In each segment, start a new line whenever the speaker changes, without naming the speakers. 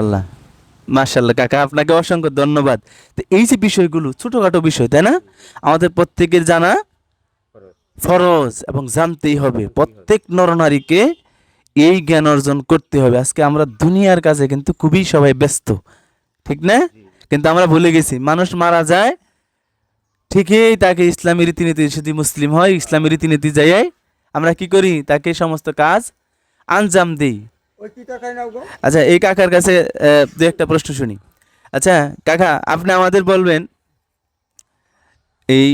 মাশাআল্লাহ। মাশাআল্লাহ, কাকা আপনাকে অসংখ্য ধন্যবাদ। তো এই যে বিষয়গুলো, ছোটখাটো বিষয়, তাই না? আমাদের প্রত্যেকের জানা ফরজ এবং জানতেই হবে। প্রত্যেক নরনারীকে এই জ্ঞান অর্জন করতে হবে। আজকে আমরা দুনিয়ার কাছে কিন্তু খুবই সবাই ব্যস্ত, ঠিক না? কিন্তু আমরা ভুলে গেছি, মানুষ মারা যায়, ঠিকই তাকে ইসলামী রীতিনীতি, যদি মুসলিম হয়, ইসলামী রীতিনীতি যাই আমরা কি করি? তাকে সমস্ত কাজ আঞ্জাম দিই। আচ্ছা এই কাকার কাছে দু একটা প্রশ্ন শুনি। আচ্ছা কাকা আপনি আমাদের বলবেন এই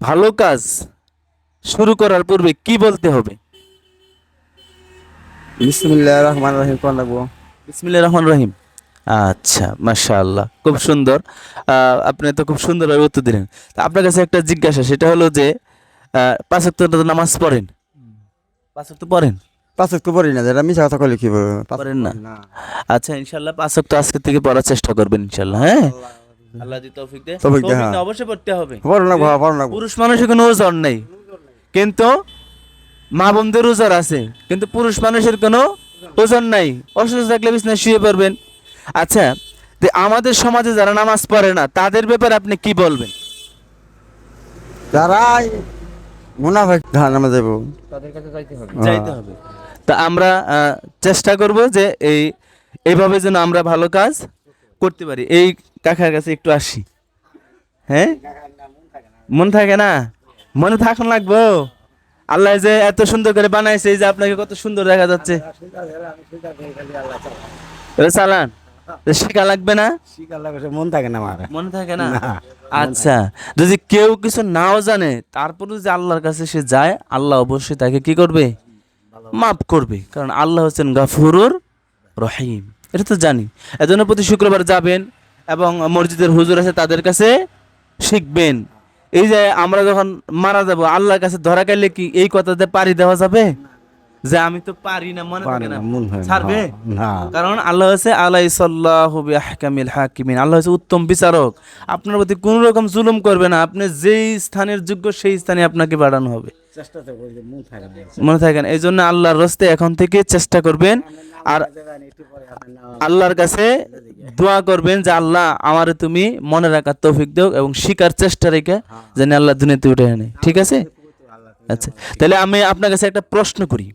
ভালো কাজ শুরু করার পূর্বে কি বলতে হবে?
বিসমিল্লাহ রহমান রহিম কোন লাগবো?
বিসমিল্লাহ রহমান রহিম। আচ্ছা মাশাআল্লাহ খুব সুন্দর। আপনি তো খুব সুন্দরভাবে উত্তর দিলেন। তা আপনার কাছে একটা জিজ্ঞাসা সেটা হলো যে পাঁচ নামাজ পড়েন? পাঁচ পড়েন?
তো পড়ি না যেটা মিশা কথা কইলে কি
না? আচ্ছা ইনশাল্লাহ আজকে থেকে পড়ার চেষ্টা করবেন ইনশাল্লাহ হ্যাঁ? আল্লাহ দি তৌফিক দে।
তৌফিক দে,
তৌফিক
হ্যাঁ।
না, অবশ্যই পড়তে হবে।
পড়ো না পড়ো না
পুরুষ মানুষের কোনো ওজন নেই। কিন্তু মা বোনদের ওজন আছে কিন্তু পুরুষ মানুষের কোনো ওজন নাই। অসুস্থ থাকলে বিছনায় শুয়ে পড়বেন। আচ্ছা আমাদের সমাজে যারা নামাজ পড়ে না তাদের ব্যাপারে আপনি কি বলবেন?
যারা মুনাফেক যাব
চাইতে হবে। তা আমরা চেষ্টা করব যে এই এইভাবে যেন আমরা ভালো কাজ করতে পারি। এই কাকার কাছে একটু আসি। হ্যাঁ? মন থাকে না? মনে থাকুন লাগবো? আল্লাহ যে এত সুন্দর করে বানাইছে এই যে আপনাকে কত সুন্দর দেখা যাচ্ছে। চালান শেখা লাগবে না?
মন থাকে না আমার।
মনে থাকে না? আচ্ছা যদি কেউ কিছু নাও জানে তারপরে যদি আল্লাহর কাছে সে যায় আল্লাহ অবশ্যই তাকে কি করবে? মাফ করবে কারণ আল্লাহ হচ্ছেন গাফুরুর রহিম। এটা তো জানি। এজন্য প্রতি শুক্রবার যাবেন এবং মসজিদের হুজুর আছে তাদের কাছে শিখবেন। এই যে আমরা যখন মারা যাব আল্লাহর কাছে ধরা গেলে কি এই কথাতে পারি দেওয়া যাবে? যে আমি তো পারি না মনে থাকে না। ছাড়বে? কারণ আল্লাহ হচ্ছে আলাই সাল্লাহু বিআহকামিল হাকিমিন। আল্লাহ হচ্ছে উত্তম বিচারক। আপনার প্রতি কোনো রকম জুলুম করবে না। আপনি যেই স্থানের যোগ্য সেই স্থানে আপনাকে বাড়ানো হবে।
মন থাকে না।
মনে থাকেন এই জন্য আল্লাহর রস্তে এখন থেকে চেষ্টা করবেন। আর আল্লাহর কাছে দোয়া করবেন যে আল্লাহ আমার তুমি মনে রাখার তৌফিক দেও এবং শিকার চেষ্টা রেখে যেন আল্লাহ দুনিয়াতে উঠে আনে। ঠিক আছে? আচ্ছা তাহলে আমি আপনার কাছে একটা প্রশ্ন করি।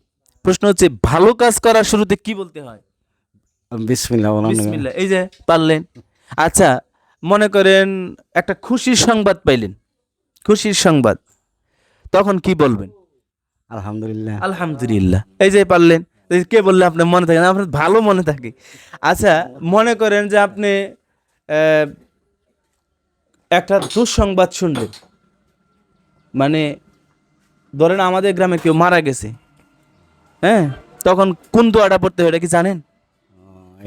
প্রশ্ন হচ্ছে ভালো কাজ করার শুরুতে কি বলতে হয়?
বিসমিল্লাহ
বিসমিল্লাহ এই যে পারলেন। আচ্ছা মনে করেন একটা খুশির সংবাদ পাইলেন। খুশির সংবাদ। তখন কি বলবেন?
আলহামদুলিল্লাহ।
আলহামদুলিল্লাহ। এই যে পারলেন কে বললে আপনার মনে থাকে না? আপনার ভালো মনে থাকে। আচ্ছা মনে করেন যে আপনি একটা দুঃসংবাদ শুনলেন। মানে ধরেন আমাদের গ্রামে কেউ মারা গেছে। হ্যাঁ? তখন কোন দোয়াটা পড়তে হয় এটা কি জানেন?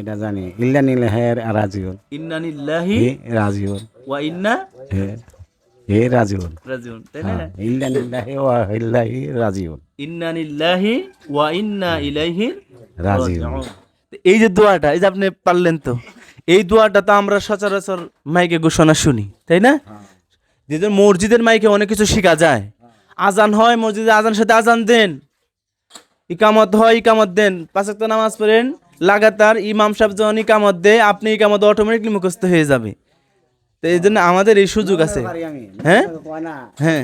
এটা জানি। ইল্লা নিলে হে রাজিউল
ইন্নানিল্লাহি
হে রাজিউল
ওয়া ইন্না
হে রাজিউল।
রাজিউন তাই না?
হ্যাঁ, ওয়া ইল্লাহি
ইন্নানিল্লাহি ওয়া ইন্না ইলাইহি রাজিউন। এই যে দোয়াটা এই যে আপনি পারলেন তো এই দোয়াটা তো আমরা সচরাচর মাইকে ঘোষণা শুনি তাই না? যেহেতু মসজিদের মাইকে অনেক কিছু শেখা যায়। আজান হয় মসজিদে আজান সাথে আজান দেন। ইকামত হয় ইকামত দেন। পাঁচক নামাজ পড়েন লাগাতার ইমাম সাহেব যখন ইকামত দেয় আপনি ইকামত অটোমেটিকলি মুখস্থ হয়ে যাবে। তো এই জন্য আমাদের এই সুযোগ আছে। হ্যাঁ? হ্যাঁ।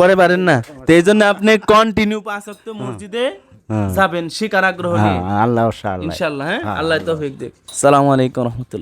পরে পারেন না। তো এই জন্য আপনি কন্টিনিউ পাঁচ অক্ট মসজিদে
হ্যাঁ।
যাবেন শিকার আগ্রহ নিয়ে।
হ্যাঁ আল্লাহ
ইনশাল্লাহ হ্যাঁ। আল্লাহ তৌফিক দেখ সালাম আলাইকুম রহমতুল্লাহ।